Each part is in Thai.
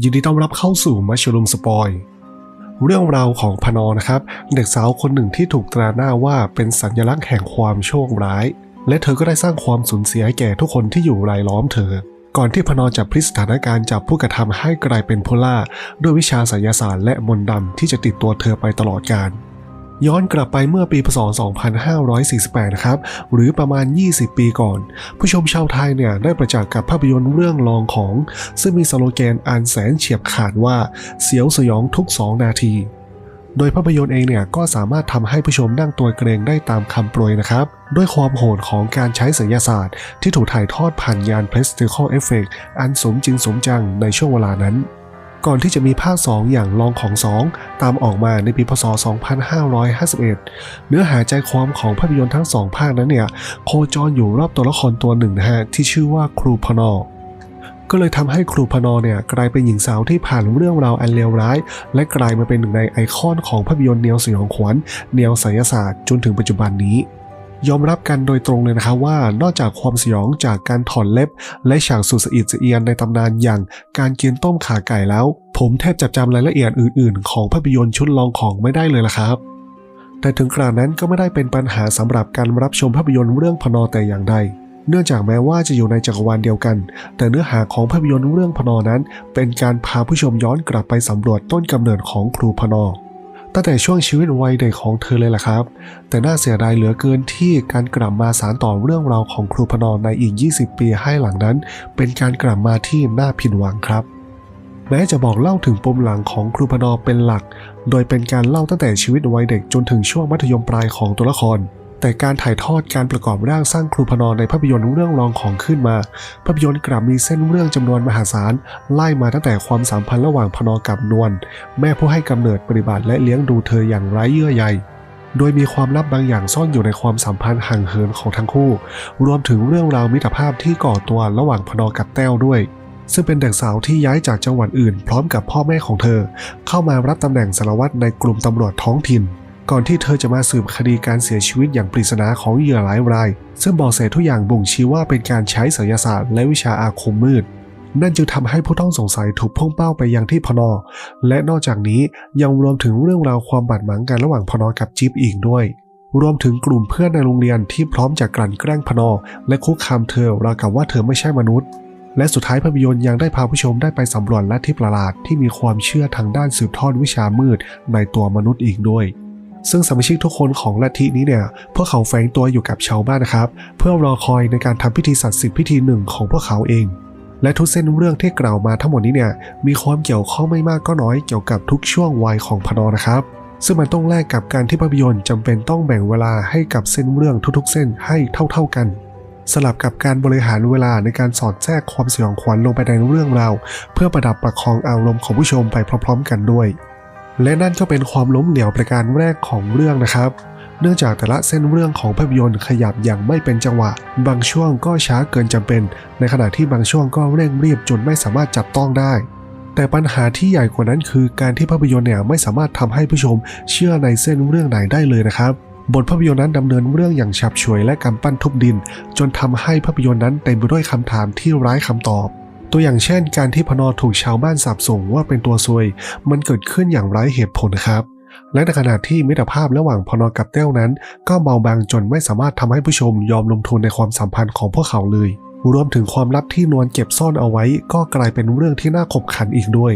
ยินดีต้อนรับเข้าสู่มัชลุมสปอย เรื่องราวของพนอนะครับ เด็กสาวคนหนึ่งที่ถูกตราหน้าว่าเป็นสัญลักษณ์แห่งความโชคร้าย และเธอก็ได้สร้างความสูญเสียแก่ทุกคนที่อยู่รายล้อมเธอ ก่อนที่พนอจะพลิกสถานการณ์จับผู้กระทำให้กลายเป็นโพล่าด้วยวิชาไสยศาสตร์และมนต์ดำที่จะติดตัวเธอไปตลอดกาล ย้อนกลับไปเมื่อปีพศ 2548 นะครับ หรือประมาณ 20 ปีก่อน ผู้ชมชาวไทยเนี่ยได้ประจักษ์กับภาพยนตร์เรื่องลองของ ซึ่งมีสโลแกนอันแสนเฉียบขาดว่าเสียวสยองทุก 2 นาที โดยภาพยนตร์เองเนี่ยก็สามารถทำให้ผู้ชมนั่งตัวเกรงได้ตามคำโปรยนะครับ ด้วยความโหดของการใช้ศิลศาสตร์ที่ถูกถ่ายทอดผ่านยาน Practical Effect อันสมจริงสมจังในช่วงเวลานั้น ก่อนที่จะมีภาค 2 อย่างลองของ 2 ตามออกมาในปีพศ 2551 เนื้อหาใจความของภาพยนตร์ทั้งสองภาคนั้นเนี่ย โคจรอยู่รอบตัวละครตัวหนึ่งนะฮะที่ชื่อว่าครูพนอก็เลยทำให้ครูพนอเนี่ยกลายเป็นหญิงสาวที่ผ่านเรื่องราวอันเลวร้าย และกลายมาเป็นหนึ่งในไอคอนของภาพยนตร์แนวสยองขวัญแนวไสยศาสตร์จนถึงปัจจุบันนี้ ยอมรับกันโดยตรงเลยนะคะว่านอกจากความสยองจากการถอนเล็บ และฉากสุดสะอิดสะเอียนในตำนานอย่างการกินต้มขาไก่แล้ว ผมแทบจะจำรายละเอียดอื่น ๆ ของภาพยนตร์ชุดลองของไม่ได้เลยละครับแต่ถึงกระนั้นก็ไม่ได้เป็นปัญหาสำหรับการรับชมภาพยนตร์เรื่องพนอแต่อย่างใด เนื่องจากแม้ว่าจะอยู่ในจักรวาลเดียวกัน แต่เนื้อหาของภาพยนตร์เรื่องพนอนั้น เป็นการพาผู้ชมย้อนกลับไปสำรวจต้นกำเนิดของครูพนอ ตั้งแต่ช่วงชีวิตวัยเด็กของเธอเลยล่ะครับ แต่น่าเสียดายเหลือเกินที่การกลับมาสารต่อเรื่องราวของครูพนอในอีก 20 ปีให้หลังนั้น เป็นการกลับมาที่น่าผิดหวังครับ แม้จะบอกเล่าถึงปมหลังของครูพนอเป็นหลัก โดยเป็นการเล่าตั้งแต่ชีวิตวัยเด็กจนถึงช่วงมัธยมปลายของตัวละคร แต่การถ่ายทอดการประกอบร่างสร้างครูพนอในภาพยนตร์เรื่องรองของขึ้นมา ภาพยนตร์กลับมีเส้นเรื่องจำนวนมหาศาลไล่มาตั้งแต่ความสัมพันธ์ระหว่างพนอกับนวลแม่ผู้ให้กำเนิดปฏิบัติและเลี้ยงดูเธออย่างไร้เยื่อใยโดยมีความลับบางอย่างซ่อนอยู่ในความสัมพันธ์ห่างเหินของทั้งคู่ รวมถึงเรื่องราวมิตรภาพที่ก่อตัวระหว่างพนอกับแต้วด้วย ซึ่งเป็นเด็กสาวที่ย้ายจากจังหวัดอื่น พร้อมกับพ่อแม่ของเธอ เข้ามารับตำแหน่งสารวัตรในกลุ่มตำรวจท้องถิ่น ก่อนที่เธอจะมาสืบคดีการเสียชีวิตอย่างปริศนาของเหยื่อหลายราย ซึ่งบอกเสทุกอย่างบ่งชี้ว่าเป็นการใช้ไสยศาสตร์และวิชาอาคมมืด นั่นจึงทำให้ผู้ต้องสงสัยถูกพุ่งเป้าไปยังที่พนอ และนอกจากนี้ยังรวมถึงเรื่องราวความบาดหมางกันระหว่างพนอกับจิ๊บอีกด้วย รวมถึงกลุ่มเพื่อนในโรงเรียนที่พร้อมจะกลั่นแกล้งพนอ และคุกคามเธอราวกับว่าเธอไม่ใช่มนุษย์ และสุดท้ายภาพยนตร์ยังได้พาผู้ชมได้ไปสำรวจและที่ประหลาดที่มีความเชื่อทางด้านสืบทอดวิชามืดในตัวมนุษย์อีกด้วย ซึ่งสมาชิกทุกคนของลัทธินี้เนี่ยพวกเขาแฝงตัวอยู่กับชาวบ้านนะครับ เพื่อรอคอยในการทำพิธีศักดิ์สิทธิ์พิธีหนึ่งของพวกเขาเอง และทุกเส้นเรื่องที่กล่าวมาทั้งหมดนี้เนี่ยมีความเกี่ยวข้องไม่มากก็น้อยเกี่ยวกับทุกช่วงวัยของพนอนะครับซึ่งมันต้องแลกกับการที่ภาพยนตร์จำเป็นต้องแบ่งเวลาให้กับเส้นเรื่องทุกๆ เส้นให้เท่า ๆกัน สลับกับการบริหารเวลาในการสอดแทรกความสยองขวัญลงไปในเรื่องราวเพื่อประดับประคองอารมณ์ของผู้ชมไปพร้อม ๆ กันด้วย และนั่นก็เป็นความล้มเหลวประการแรกของเรื่องนะครับ เนื่องจากแต่ละเส้นเรื่องของภาพยนตร์ขยับอย่างไม่เป็นจังหวะ บางช่วงก็ช้าเกินจำเป็น ในขณะที่บางช่วงก็เร่งรีบจนไม่สามารถจับต้องได้ แต่ปัญหาที่ใหญ่กว่านั้นคือการที่ภาพยนตร์เนี่ยไม่สามารถทำให้ผู้ชมเชื่อในเส้นเรื่องไหนได้เลยนะครับบทภาพยนตร์นั้นดำเนินเรื่องอย่างฉับเฉวยและกำปั้นทุบดิน จนทำให้ภาพยนตร์นั้นเต็มไปด้วยคำถามที่ไร้คำตอบ ตัวอย่างเช่น การที่พนอถูกชาวบ้านสาบส่งว่าเป็นตัวซวย มันเกิดขึ้นอย่างไร้เหตุผลครับและในขณะที่มิตรภาพระหว่างพนอกับเต้วนั้น ก็เบาบางจนไม่สามารถทำให้ผู้ชมยอมลงทุนในความสัมพันธ์ของพวกเขาเลย รวมถึงความลับที่นวลเก็บซ่อนเอาไว้ ก็กลายเป็นเรื่องที่น่าขบขันอีกด้วย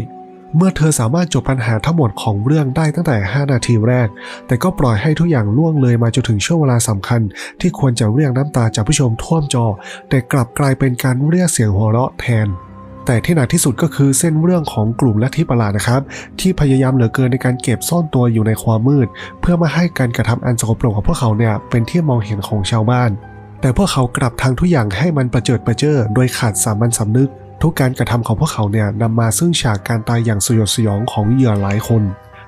เมื่อเธอสามารถจบปัญหาทั้งหมดของเรื่องได้ตั้งแต่ 5 นาทีแรก แต่ก็ปล่อยให้ทุกอย่างล่วงเลยมาจนถึงช่วงเวลาสำคัญ ที่ควรจะเรียกน้ำตาจากผู้ชมท่วมจอ แต่กลับกลายเป็นการเรียกเสียงหัวเราะแทน แต่ที่หนักที่สุดก็คือเส้นเรื่องของกลุ่มลัทธิประหลาดนะครับ ที่พยายามเหลือเกินในการเก็บซ่อนตัวอยู่ในความมืด เพื่อไม่ให้การกระทำอันสกปรกของพวกเขาเนี่ยเป็นที่มองเห็นของชาวบ้าน แต่พวกเขากลับทางทุกอย่างให้มันประเจิดประเจ้อโดยขาดสามัญสำนึก ทุกการกระทำของพวกเขาเนี่ยนำมาซึ่งฉากการตายอย่างสยดสยองของเหยื่อหลายคน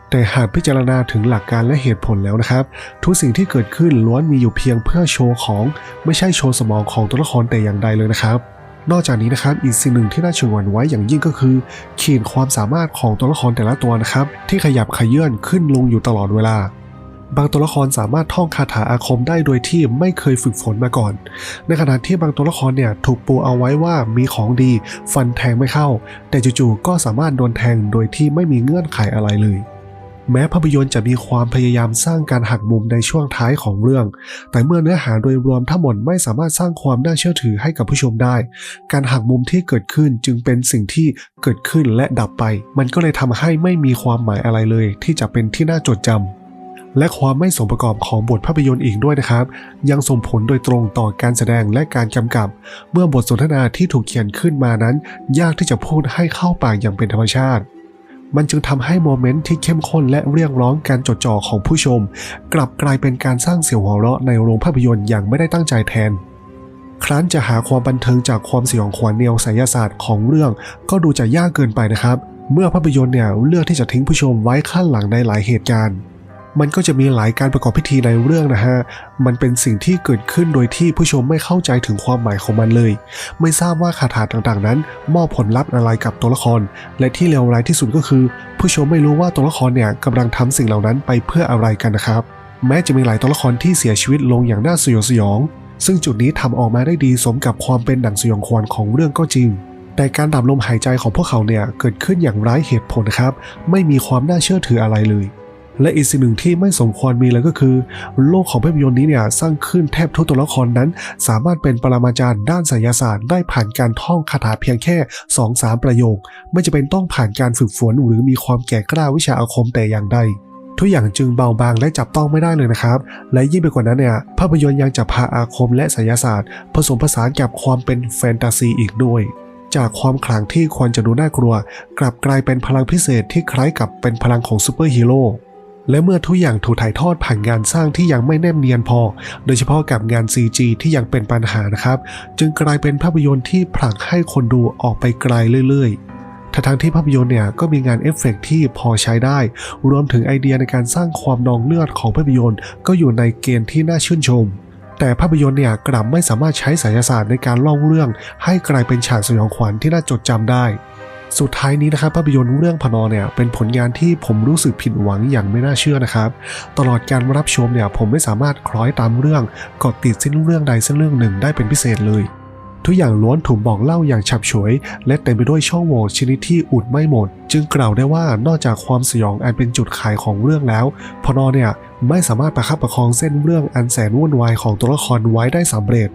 แต่หากพิจารณาถึงหลักการและเหตุผลแล้วนะครับ ทุกสิ่งที่เกิดขึ้นล้วนมีอยู่เพียงเพื่อโชว์ของ ไม่ใช่โชว์สมองของตัวละครแต่อย่างใดเลยนะครับ นอกจากนี้นะครับอีกสิ่งหนึ่งที่น่าชวนวันไว้อย่างยิ่งก็คือ ขีดความสามารถของตัวละครแต่ละตัวนะครับ ที่ขยับขยื่นขึ้นลงอยู่ตลอดเวลา บางตัวละครสามารถท่องคาถาอาคมได้โดยที่ไม่เคยฝึกฝนมาก่อน ในขณะที่บางตัวละครเนี่ยถูกปูเอาไว้ว่ามีของดี ฟันแทงไม่เข้า แต่จู่ๆก็สามารถโดนแทงโดยที่ไม่มีเงื่อนไขอะไรเลย แม้ภาพยนตร์จะมีความพยายามสร้างการหักมุมในช่วงท้ายของเรื่อง แต่เมื่อเนื้อหาโดยรวมทั้งหมดไม่สามารถสร้างความน่าเชื่อถือให้กับผู้ชมได้ การหักมุมที่เกิดขึ้นจึงเป็นสิ่งที่เกิดขึ้นและดับไป มันก็เลยทำให้ไม่มีความหมายอะไรเลย ที่จะเป็นที่น่าจดจำและความไม่สมประกอบของบทภาพยนตร์อีกด้วยนะครับ ยังส่งผลโดยตรงต่อการแสดงและการกำกับ เมื่อบทสนทนาที่ถูกเขียนขึ้นมานั้น ยากที่จะพูดให้เข้าปากอย่างเป็นธรรมชาติ มันจึงทำให้โมเมนต์ที่เข้มข้นและเรียกร้องการจดจ่อของผู้ชม กลับกลายเป็นการสร้างเสียงหัวเราะในโรงภาพยนตร์อย่างไม่ได้ตั้งใจแทน ครั้นจะหาความบันเทิงจากความสยองขวัญแนวไสยศาสตร์ของเรื่องก็ดูจะยากเกินไปนะครับ เมื่อภาพยนตร์เนี่ยเลือกที่จะทิ้งผู้ชมไว้ขั้นหลังในหลายเหตุการณ์ มันก็จะมีหลายการประกอบพิธีในเรื่องนะฮะ มันเป็นสิ่งที่เกิดขึ้นโดยที่ผู้ชมไม่เข้าใจถึงความหมายของมันเลย ไม่ทราบว่าคาถาต่างๆนั้น มอบผลลัพธ์อะไรกับตัวละคร และที่เลวร้ายที่สุดก็คือ ผู้ชมไม่รู้ว่าตัวละครเนี่ยกำลังทำสิ่งเหล่านั้นไปเพื่ออะไรกันนะครับ แม้จะมีหลายตัวละครที่เสียชีวิตลงอย่างน่าสยดสยอง ซึ่งจุดนี้ทำออกมาได้ดีสมกับความเป็นหนังสยองขวัญของเรื่องก็จริงแต่การดับลมหายใจของพวกเขาเนี่ยเกิดขึ้นอย่างไร้เหตุผลนะครับ ไม่มีความน่าเชื่อถืออะไรเลย และอีกสิ่งหนึ่งที่ไม่สมควรมีเลยก็คือ โลกของภาพยนตร์นี้เนี่ยสร้างขึ้นแทบทุกตัวละครนั้น สามารถเป็นปรมาจารย์ด้านไสยศาสตร์ ได้ผ่านการท่องคาถาเพียงแค่2-3ประโยค ไม่จะเป็นต้องผ่านการฝึกฝนหรือมีความแก่กล้าวิชาอาคมแต่อย่างใดทุกอย่างจึงเบาบางและจับต้องไม่ได้เลยนะครับ และยิ่งไปกว่านั้นเนี่ยภาพยนตร์ยังจะพาอาคมและไสยศาสตร์ ผสมผสานกับความเป็นแฟนตาซีอีกด้วย จากความขลังที่ควรจะดูน่ากลัว กลับกลายเป็นพลังพิเศษที่คล้ายกับเป็นพลังของซูเปอร์ฮีโร่ และเมื่อทุกอย่างถูกถ่ายทอดผ่านงานสร้างที่ยังไม่แนบเนียนพอ โดยเฉพาะกับงาน CG ที่ยังเป็นปัญหานะครับ จึงกลายเป็นภาพยนตร์ที่ผลักให้คนดูออกไปไกลเรื่อยๆทั้งที่ภาพยนตร์เนี่ยก็มีงานเอฟเฟกต์ที่พอใช้ได้ รวมถึงไอเดียในการสร้างความนองเลือดของภาพยนตร์ ก็อยู่ในเกณฑ์ที่น่าชื่นชม แต่ภาพยนตร์เนี่ยกลับไม่สามารถใช้ไสยศาสตร์ในการเล่าเรื่อง ให้กลายเป็นฉากสยองขวัญที่น่าจดจำได้ สุดท้ายนี้นะครับภาพยนตร์เรื่องพนอเนี่ยเป็นผลงานที่ผมรู้สึกผิดหวังอย่างไม่น่าเชื่อนะครับ ตลอดการรับชมเนี่ยผมไม่สามารถคล้อยตามเรื่องเกาะติดเส้นเรื่องใดเส้นเรื่องหนึ่งได้เป็นพิเศษเลย ทุกอย่างล้วนถูกบอกเล่าอย่างฉับฉวย และเต็มไปด้วยช่องโหว่ชนิดที่อุดไม่หมด จึงกล่าวได้ว่านอกจากความสยองอันเป็นจุดขายของเรื่องแล้วพนอเนี่ยไม่สามารถประคับประคองเส้นเรื่องอันแสนวุ่นวายของตัวละครไว้ได้สำเร็จ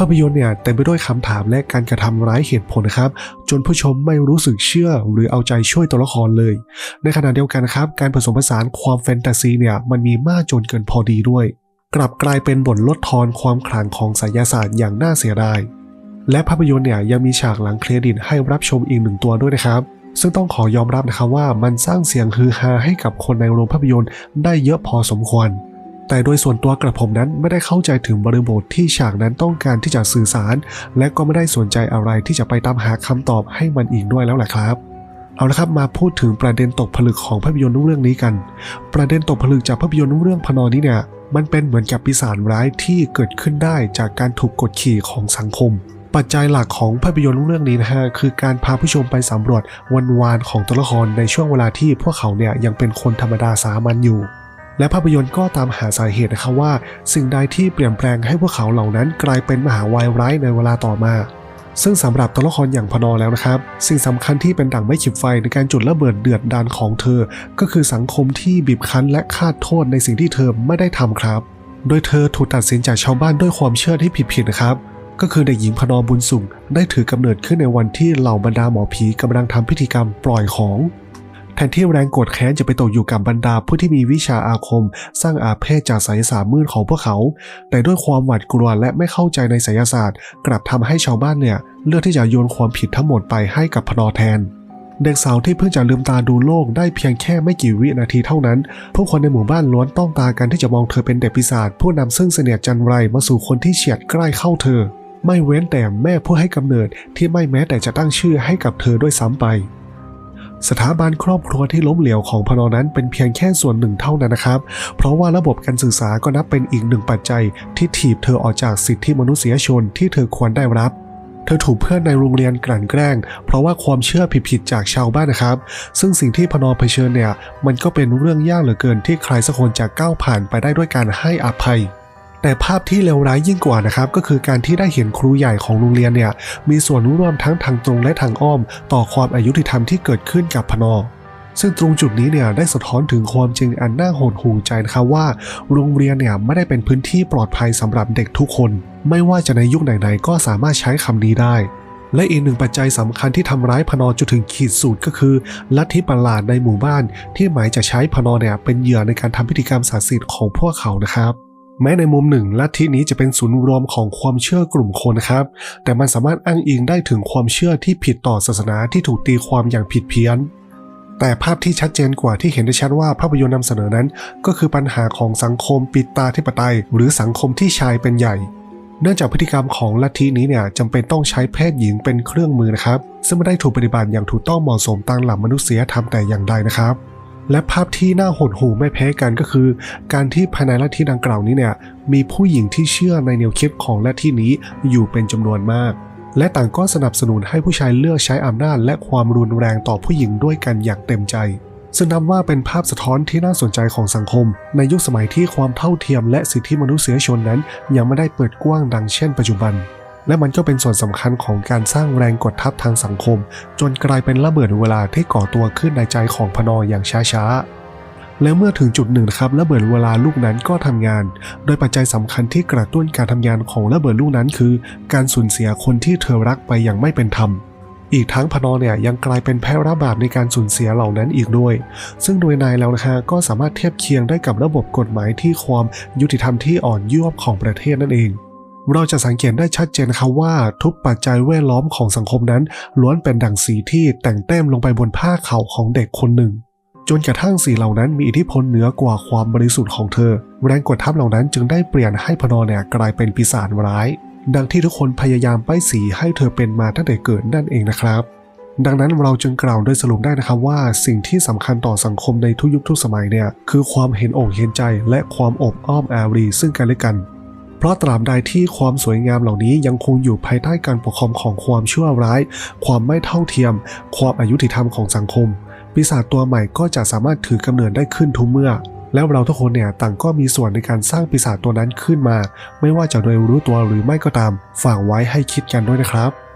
ภาพยนตร์เนี่ยเต็มไปด้วยคำถามและการกระทำร้ายเหตุผลนะครับ จนผู้ชมไม่รู้สึกเชื่อหรือเอาใจช่วยตัวละครเลย ในขณะเดียวกันครับ การผสมผสานความแฟนตาซีเนี่ยมันมีมากจนเกินพอดีด้วย กลับกลายเป็นบทลดทอนความขลังของไสยศาสตร์อย่างน่าเสียดาย และภาพยนตร์เนี่ยยังมีฉากหลังเครดิตให้รับชมอีกหนึ่งตัวด้วยนะครับซึ่งต้องขอยอมรับนะครับว่ามันสร้างเสียงฮือฮาให้กับคนในโรงภาพยนตร์ได้เยอะพอสมควร แต่โดยส่วนตัวกระผมนั้นไม่ได้เข้าใจถึงบริบทที่ฉากนั้นต้องการที่จะสื่อสาร และก็ไม่ได้สนใจอะไรที่จะไปตามหาคำตอบให้มันอีกด้วยแล้วแหละครับเอาละครับมาพูดถึงประเด็นตกผลึกของภาพยนตร์เรื่องนี้กัน ประเด็นตกผลึกจากภาพยนตร์เรื่องพนอนี้เนี่ยมันเป็นเหมือนกับปีศาจร้ายที่เกิดขึ้นได้จากการถูกกดขี่ของสังคม ปัจจัยหลักของภาพยนตร์เรื่องนี้นะฮะคือการพาผู้ชมไปสำรวจวันวานของตัวละครในช่วงเวลาที่พวกเขาเนี่ยยังเป็นคนธรรมดาสามัญอยู่ และภาพยนตร์ก็ตามหาสาเหตุนะครับว่า สิ่งใดที่เปลี่ยนแปลงให้พวกเขาเหล่านั้นกลายเป็นมหาวายร้ายในเวลาต่อมาซึ่งสำหรับตัวละครอย่างพนอแล้วนะครับ สิ่งสำคัญที่เป็นดั่งไม่ขีดไฟในการจุดระเบิดเดือดดานของเธอ ก็คือสังคมที่บีบคั้นและคาดโทษในสิ่งที่เธอไม่ได้ทำครับ โดยเธอถูกตัดสินจากชาวบ้านด้วยความเชื่อที่ผิดๆนะครับ ก็คือเด็กหญิงพนอบุญสุ่มได้ถือกำเนิดขึ้นในวันที่เหล่าบรรดาหมอผีกำลังทำพิธีกรรมปล่อยของ แทนที่แรงโกรธแค้นจะไปตกอยู่กับบรรดาผู้ที่มีวิชาอาคม สร้างอาเพศจากไสยศาสตร์มืดของพวกเขา แต่ด้วยความหวาดกลัวและไม่เข้าใจในไสยศาสตร์ กลับทำให้ชาวบ้านเนี่ย เลือกที่จะโยนความผิดทั้งหมดไปให้กับพนอแทนเด็กสาวที่เพิ่งจะลืมตาดูโลกได้เพียงแค่ไม่กี่วินาทีเท่านั้น ผู้คนในหมู่บ้านล้วนต้องตากันที่จะมองเธอเป็นเด็กปีศาจผู้นำซึ่งเสนียดจันไรมาสู่คนที่เฉียดใกล้เข้าเธอ ไม่เว้นแต่แม่ผู้ให้กำเนิดที่ไม่แม้แต่จะตั้งชื่อให้กับเธอด้วยซ้ำไป สถาบันครอบครัวที่ล้มเหลวของพนอนั้นเป็นเพียงแค่ส่วนหนึ่งเท่านั้นนะครับ เพราะว่าระบบการสื่อสารก็นับเป็นอีกหนึ่งปัจจัย ที่ถีบเธอออกจากสิทธิมนุษยชนที่เธอควรได้รับเธอถูกเพื่อนในโรงเรียนกลั่นแกล้ง เพราะว่าความเชื่อผิดๆจากชาวบ้านนะครับ ซึ่งสิ่งที่พนอเผชิญเนี่ย มันก็เป็นเรื่องยากเหลือเกินที่ใครสักคนจะก้าวผ่านไปได้ด้วยการให้อภัย แต่ภาพที่เลวร้ายยิ่งกว่านะครับก็คือการที่ได้เห็นครูใหญ่ของโรงเรียนเนี่ยมีส่วนร่วมทั้งทางตรงและทางอ้อม ต่อความอายุติธรรมที่เกิดขึ้นกับพนอซึ่งตรงจุดนี้เนี่ยได้สะท้อนถึงความจริงอันน่าโหดหู่ใจนะครับว่า โรงเรียนเนี่ยไม่ได้เป็นพื้นที่ปลอดภัยสำหรับเด็กทุกคน ไม่ว่าจะในยุคไหนๆก็สามารถใช้คำนี้ได้ และอีกหนึ่งปัจจัยสำคัญที่ทำร้ายพนอจนถึงขีดสุดก็คือ ลัทธิประหลาดในหมู่บ้าน ที่หมายจะใช้พนอเนี่ยเป็นเหยื่อในการทำพิธีกรรมศักดิ์สิทธิ์ของพวกเขานะครับ แม้ในมุมหนึ่งลัทธินี้จะเป็นศูนย์รวมของความเชื่อกลุ่มคนครับ แต่มันสามารถอ้างอิงได้ถึงความเชื่อที่ผิดต่อศาสนาที่ถูกตีความอย่างผิดเพี้ยน แต่ภาพที่ชัดเจนกว่าที่เห็นได้ชัดว่าภาพยนตร์นำเสนอนั้น ก็คือปัญหาของสังคมปิดตาธิปไตย หรือสังคมที่ชายเป็นใหญ่เนื่องจากพฤติกรรมของลัทธินี้เนี่ยจำเป็นต้องใช้เพศหญิงเป็นเครื่องมือนะครับ ซึ่งไม่ได้ถูกปฏิบัติอย่างถูกต้องเหมาะสมตามหลักมนุษยธรรมแต่อย่างใดนะครับ และภาพที่น่าหดหู่ไม่แพ้กันก็คือ การที่ภายในลัทธิดังกล่าวนี้เนี่ยมีผู้หญิงที่เชื่อในแนวคิดของลัทธินี้อยู่เป็นจำนวนมาก และต่างก็สนับสนุนให้ผู้ชายเลือกใช้อำนาจและความรุนแรงต่อผู้หญิงด้วยกันอย่างเต็มใจ ซึ่งนับว่าเป็นภาพสะท้อนที่น่าสนใจของสังคม ในยุคสมัยที่ความเท่าเทียมและสิทธิมนุษยชนนั้น ยังไม่ได้เปิดกว้างดังเช่นปัจจุบัน และมันก็เป็นส่วนสำคัญของการสร้างแรงกดทับทางสังคม จนกลายเป็นระเบิดเวลาที่ก่อตัวขึ้นในใจของพนออย่างช้าๆ และเมื่อถึงจุดหนึ่งครับระเบิดเวลาลูกนั้นก็ทำงาน โดยปัจจัยสำคัญที่กระตุ้นการทำงานของระเบิดลูกนั้นคือ การสูญเสียคนที่เธอรักไปอย่างไม่เป็นธรรมอีกทั้งพนอเนี่ยยังกลายเป็นแพ้รับาปในการสูญเสียเหล่านั้นอีกด้วย ซึ่งโดยในแล้วนะฮะก็สามารถเทียบเคียงได้กับระบบกฎหมายที่ความยุติธรรมที่อ่อนยวบของประเทศนั่นเอง เราจะสังเกตได้ชัดเจนนะครับว่าทุกปัจจัยแวดล้อมของสังคมนั้น ล้วนเป็นดั่งสีที่แต่งเต็มลงไปบนผ้าเข่าของเด็กคนหนึ่ง จนกระทั่งสีเหล่านั้นมีอิทธิพลเหนือกว่าความบริสุทธิ์ของเธอ แรงกดทับเหล่านั้นจึงได้เปลี่ยนให้พนอเนี่ยกลายเป็นปีศาจร้าย ดังที่ทุกคนพยายามป้ายสีให้เธอเป็นมาตั้งแต่เกิดนั่นเองนะครับดังนั้นเราจึงกล่าวโดยสรุปได้นะครับว่าสิ่งที่สำคัญต่อสังคมในทุกยุคทุกสมัยเนี่ยคือความเห็นอกเห็นใจและความอบอ้อมอารีซึ่งกันและกัน เพราะตราบใดที่ความสวยงามเหล่านี้ยังคงอยู่ภายใต้การปกครองของความชั่วร้าย ความไม่เท่าเทียม ความอายุติธรรมของสังคม ปีศาจตัวใหม่ก็จะสามารถถือกำเนิดได้ขึ้นทุกเมื่อ แล้วเราทุกคนเนี่ยต่างก็มีส่วนในการสร้างปีศาจตัวนั้นขึ้นมา ไม่ว่าจะโดยรู้ตัวหรือไม่ก็ตามฝากไว้ให้คิดกันด้วยนะครับ